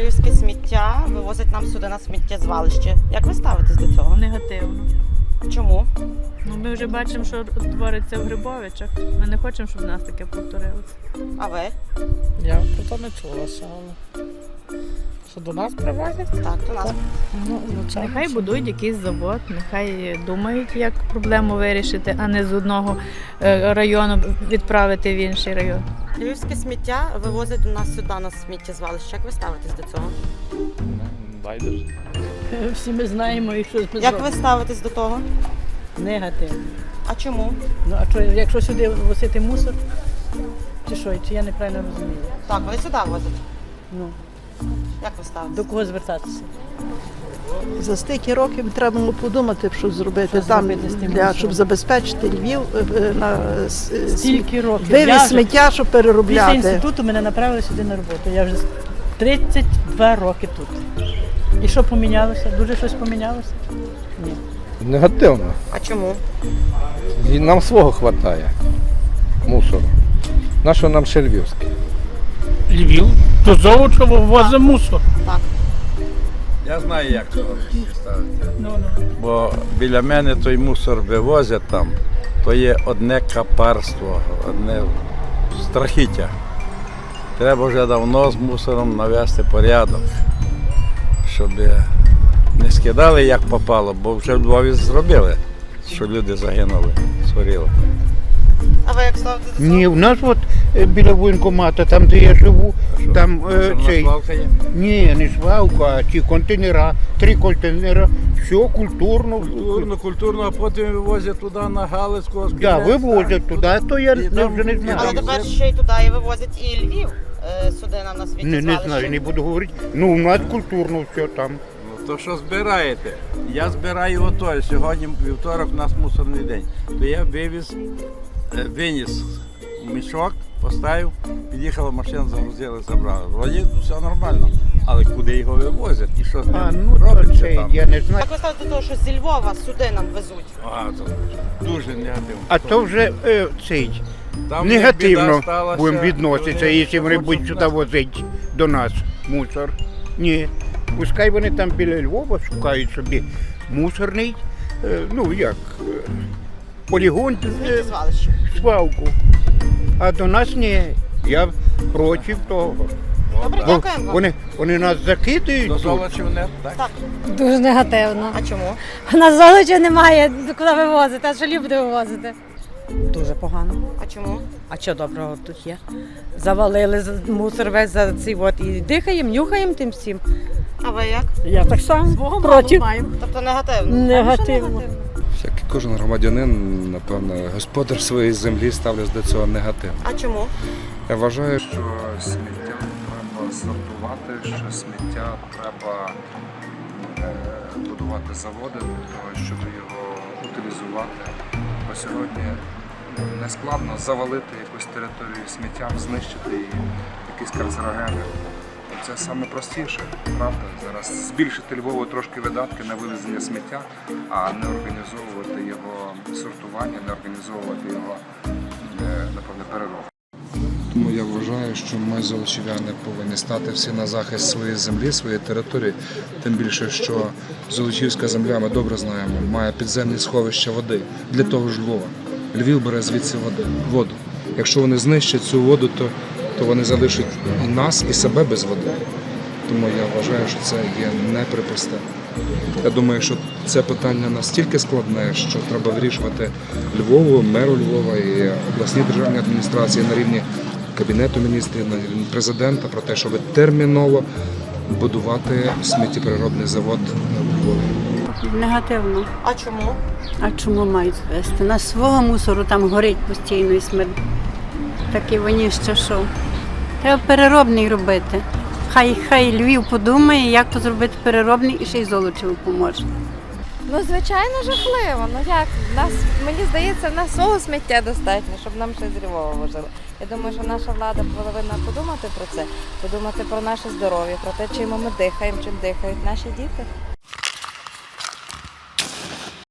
Львівське сміття вивозять нам сюди на сміттєзвалище. Як ви ставитесь до цього? Негативно. Чому? Ну ми вже бачимо, що твориться в Грибовичах. Ми не хочемо, щоб в нас таке повторилося. А ви? Я про то не чулася, але що до нас привозять? Так, до нас. Ну, ну Нехай будують якийсь завод, нехай думають, як проблему вирішити, а не з одного е, району відправити в інший район. Львівське сміття вивозять до нас сюди на сміттєзвалище. Як ви ставитесь до цього? Байдуже. всі ми знаємо, і що ми Як ви ставитесь до того? негативно. А чому? Ну а що, якщо сюди возити мусор, чи що, чи я неправильно розумію? Так, вони сюди возять. Ну, Як ви ставитесь? до кого звертатися? За стільки років треба було подумати, що зробити Що там, зробити для, щоб забезпечити Львів е, е, на е, Стільки років. вивіз сміття, щоб Після інституту мене направили сюди на роботу. Я вже 32 роки тут. І що помінялося? Дуже щось помінялося? Ні. Негативно. А чому? І нам свого вистачає. Мусору. Нашого нам ще львівський. Львів, то Золочево возить мусор. Так. Я знаю, як це ставити. Ну, ну. Бо біля мене той мусор вивозять там, то є одне капарство, одне страхіття. Треба вже давно з мусором навести порядок, щоб не скидали як попало, бо вже в Львові зробили, що люди загинули, згоріли. А ви як ставитесь до цього? Ні, в нас от е, біля воєнкомата, там де я живу, там е, Що, в нас цей. свалка є? Ні, не свалка, а ті контейнера, три контейнера, все культурно. Культурно, культурно, а потім вивозять туди на Галицьку. Да, вивозять туди, то я І не, там- вже не знаю. Але тепер ще й туди і вивозять і Львів е, сюди нам на Не, сміттєзвалище. не знаю, не буду говорити. Ну, у нас культурно все там. Ну, то що збираєте? Я збираю ото. Сьогодні вівторок у нас мусорний день. То я вивіз, виніс мішок, поставив, під'їхала машина, загрузили, забрали. Вроді все нормально. Але куди його вивозять і що з ним А, ну то робиться це, там? я не знаю. Як ви до того, що зі Львова сюди нам везуть? А, то дуже негативно. А то вже е, цей, Там біда негативно сталася, будемо відноситися, вони якщо вони хочуть будуть сюди нас- возити до нас мусор. Ні. Пускай вони там біля Львова шукають собі мусорний, е, ну як, е, полігон. свалку. А до нас ні. Я проти того. Добре, Бо дякуємо вам. вони, вони нас закидають. До тут. Золочів не так? Так. Дуже негативно. А чому? У нас золоча немає куди вивозити, а що буде вивозити. Дуже погано. А чому? А що доброго тут є? Завалили з- мусор весь за цей от і дихаємо, нюхаємо тим всім. А ви як? Я так само проти. Тобто негативно? Негативно. Кожен громадянин, напевно, господар своєї землі ставлять до цього негативно. А чому? Я вважаю, що сміття треба сортувати, що сміття треба е, будувати заводи для того, щоб його утилізувати. Бо сьогодні ну, не складно завалити якусь територію сміттям, знищити її, якісь канцерогени. Це саме простіше, правда? Зараз збільшити Львову трошки видатки на вивезення сміття, а не організовувати його сортування, не організовувати його, е, напевне, переробку. Тому я вважаю, що ми золочів'яни повинні стати всі на захист своєї землі, своєї території. Тим більше, що Золочівська земля, ми добре знаємо, має підземні сховища води для того ж Львова. Львів бере звідси воду. Якщо вони знищать цю воду, то, то вони залишать і нас, і себе без води. Тому я вважаю, що це є неприпустимо. Я думаю, що це питання настільки складне, що треба вирішувати Львову, меру Львова і обласній державній адміністрації на рівні Кабінету міністрів, на рівні президента про те, щоб терміново будувати сміттєпереробний завод у Львові. Негативно. А чому? А чому мають вести? На свого мусору там горить постійно і смерть. Такі вони ще що. Треба переробний робити. Хай хай Львів подумає, як то зробити переробний і ще й золочеву поможе. Ну, звичайно, жахливо. Ну як? В Нас, мені здається, в нас свого сміття достатньо, щоб нам ще з Львова возили. Я думаю, що наша влада повинна подумати про це, подумати про наше здоров'я, про те, чим ми дихаємо, чим дихають наші діти.